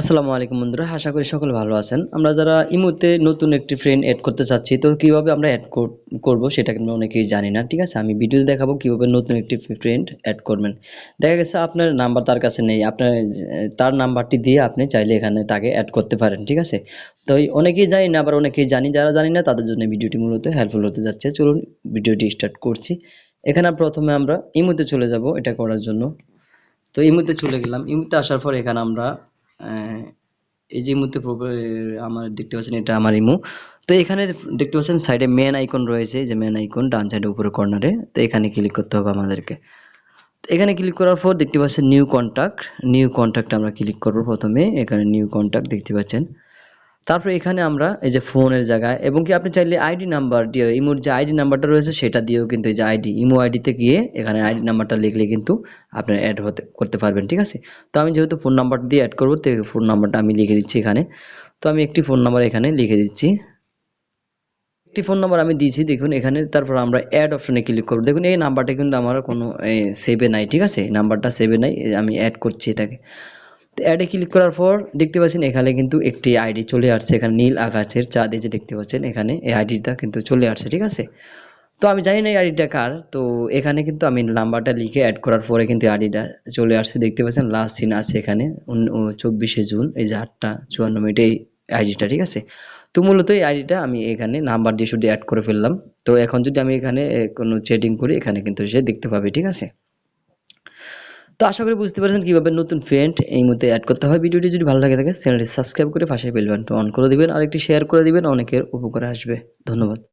আসসালামু আলাইকুম বন্ধুরা, আশা করি সকলে ভালো আছেন। আমরা যারা ইমোতে নতুন একটি ফ্রেন্ড অ্যাড করতে চাচ্ছি, তো কীভাবে আমরা অ্যাড করব সেটা কিন্তু অনেকেই জানি না, ঠিক আছে? আমি ভিডিওতে দেখাবো কীভাবে নতুন একটি ফ্রেন্ড অ্যাড করবেন। দেখা গেছে আপনার নাম্বার তার কাছে নেই, আপনার তার নাম্বারটি দিয়ে আপনি চাইলে এখানে তাকে অ্যাড করতে পারেন, ঠিক আছে? তো অনেকেই জানি না, আবার অনেকেই জানি, যারা জানি না, তাদের জন্য ভিডিওটি মূলত হেল্পফুল হতে যাচ্ছে। চলুন ভিডিওটি স্টার্ট করছি। এখানে প্রথমে আমরা ইমোতে চলে যাব, এটা করার জন্য। তো ইমোতে চলে গেলাম ইমোতে আসার পর এখানে আমরা এই যে মধ্যে আমার দেখতে পাচ্ছেন এটা আমার ইমো। তো এখানে দেখতে পাচ্ছেন সাইডে মেন আইকন রয়েছে যে মেন আইকন ডান সাইডে উপরে কর্নারে তো এখানে ক্লিক করতে হবে আমাদেরকে। এখানে ক্লিক করার পর দেখতে পাচ্ছেন নিউ কন্ট্যাক্ট নিউ কন্ট্যাক্ট আমরা ক্লিক করব প্রথমে। এখানে নিউ কন্ট্যাক্ট দেখতে পাচ্ছেন। তারপর এখানে আমরা এই যে ফোনের জায়গায়, এবং কি আপনি চাইলে আইডি নাম্বার দিয়ে, ইমোর যে আইডি নাম্বারটা রয়েছে সেটা দিয়েও কিন্তু এই যে আইডি ইমো আইডিতে গিয়ে এখানে আইডি নাম্বারটা লিখলে কিন্তু আপনার অ্যাড হতে, করতে পারবেন, ঠিক আছে? তো আমি যেহেতু ফোন নাম্বার দিয়ে অ্যাড করব, তো ফোন নাম্বারটা আমি লিখে দিচ্ছি এখানে। তো আমি একটি ফোন নাম্বার এখানে লিখে দিচ্ছি। একটি ফোন নাম্বার আমি দিয়েছি, দেখুন এখানে, তারপর আমরা অ্যাড অপশনে ক্লিক করব। দেখুন এই নাম্বারটা কিন্তু আমার কোনো সেভে নাই, ঠিক আছে? নাম্বারটা সেভে নাই, আমি অ্যাড করছি এটাকে। অ্যাডে ক্লিক করার পর দেখতে পাচ্ছেন এখানে কিন্তু একটি আইডি চলে আসছে। এখানে নীল আকাশের চা দিয়ে যে দেখতে পাচ্ছেন এখানে। এই আইডিটা কিন্তু চলে আসছে, ঠিক আছে? তো আমি জানি না এই আইডিটা কার। তো এখানে কিন্তু আমি নাম্বারটা লিখে অ্যাড করার পরে কিন্তু আইডিটা চলে আসছে। দেখতে পাচ্ছেন লাস্ট সিন আছে এখানে চব্বিশে জুন। এই যে আটটা চুয়ান্ন মিনিটে এই আইডিটা ঠিক আছে? তো মূলত এই আইডিটা আমি এখানে নাম্বার দিয়ে শুধু অ্যাড করে ফেললাম। তো এখন যদি আমি এখানে কোনো চেটিং করি, এখানে কিন্তু সে দেখতে পাবে, ঠিক আছে? তো আশা করি বুঝতে পারছেন কীভাবে নতুন ফ্রেন্ড এই মুহূর্তে অ্যাড করতে হয়। ভিডিওটি যদি ভালো লাগে থাকে চ্যানেলটি সাবস্ক্রাইব করে পাশে বেল অন করে দেবেন। আর একটি শেয়ার করে দিবেন, অনেকের উপকারে আসবে। ধন্যবাদ।